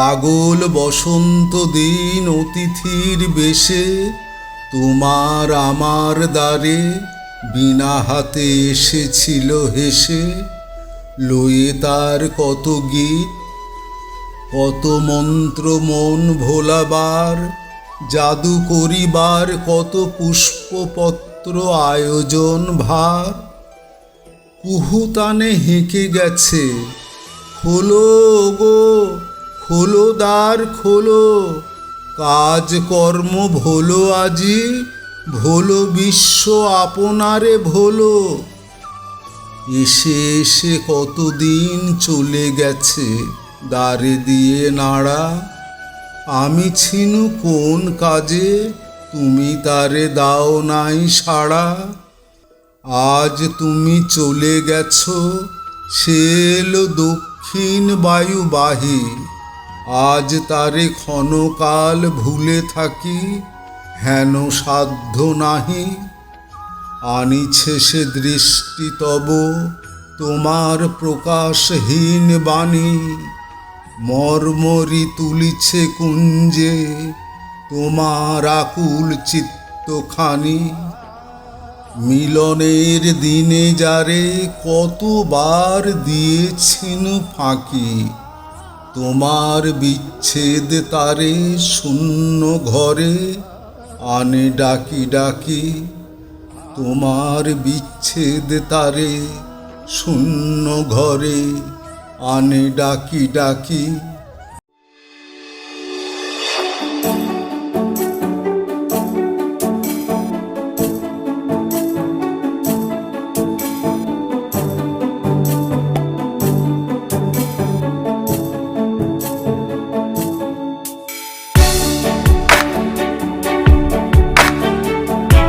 পাগল বসন্ত দিন অতিথির বেশে, তোমার আমার দ্বারে বিনা হাতে এসেছিল হেসে। লয়ে তার কত গীত, কত মন্ত্র মন ভোলাবার, জাদু করিবার কত পুষ্পপত্র আয়োজন ভার। কুহুতানে হেঁকে গেছে খোলো গো খোলো দ্বার খোলো, কাজ কর্ম ভোলো আজি, ভোলো বিশ্ব আপনারে ভোলো। এসে এসে কতদিন চলে গেছে দাঁড়ে দিয়ে নাড়া, আমি ছিনু কোন কাজে, তুমি তারে দাও নাই সাড়া। আজ তুমি চলে গেছো, সে এলো দক্ষিণ বায়ু বাহি আজ তারে ক্ষণকাল ভুলে থাকি, হেন সাধ্য নাহি। আনিছে সে দৃষ্টি তব তোমার প্রকাশহীন বাণী। মর্মরি তুলিছে কুঞ্জে তোমার আকুল চিত্তখানি। মিলনের দিনে যারে কতবার দিয়েছেন ফাঁকি তোমার বিচ্ছেদ তারে শূন্য ঘরে আনে ডাকি ডাকি। তোমার বিচ্ছেদ তারে শূন্য ঘরে আনে ডাকি ডাকি।